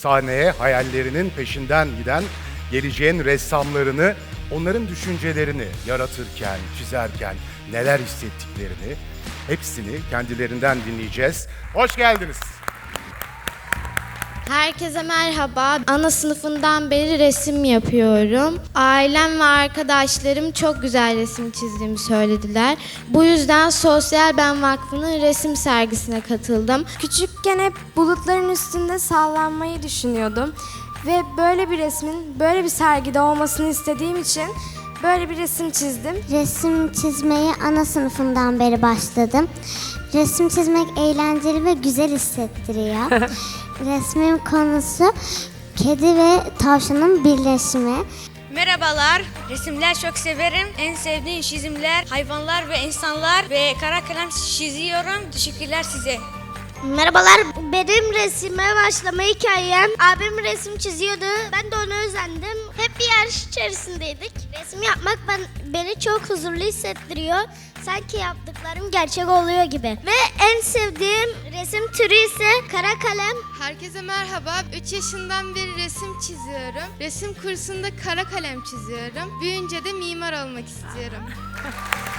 sahneye hayallerinin peşinden giden geleceğin ressamlarını, onların düşüncelerini yaratırken, çizerken neler hissettiklerini hepsini kendilerinden dinleyeceğiz. Hoş geldiniz. Herkese merhaba. Ana sınıfından beri resim yapıyorum. Ailem ve arkadaşlarım çok güzel resim çizdiğimi söylediler. Bu yüzden Sosyal Ben Vakfı'nın resim sergisine katıldım. Küçükken hep bulutların üstünde sallanmayı düşünüyordum. Ve böyle bir resmin böyle bir sergide olmasını istediğim için böyle bir resim çizdim. Resim çizmeye ana sınıfından beri başladım. Resim çizmek eğlenceli ve güzel hissettiriyor. Resmin konusu kedi ve tavşanın birleşimi. Merhabalar. Resimler çok severim. En sevdiğim çizimler hayvanlar ve insanlar ve kara kalem çiziyorum. Teşekkürler size. Merhabalar. Benim resime başlama hikayem. Abim resim çiziyordu. Ben de ona özendim. Hep bir yarış içerisindeydik. Resim yapmak ben, beni çok huzurlu hissettiriyor. Sanki yaptıklarım gerçek oluyor gibi. Ve en sevdiğim resim türü ise kara kalem. Herkese merhaba. 3 yaşından beri resim çiziyorum. Resim kursunda kara kalem çiziyorum. Büyüyünce de mimar olmak istiyorum.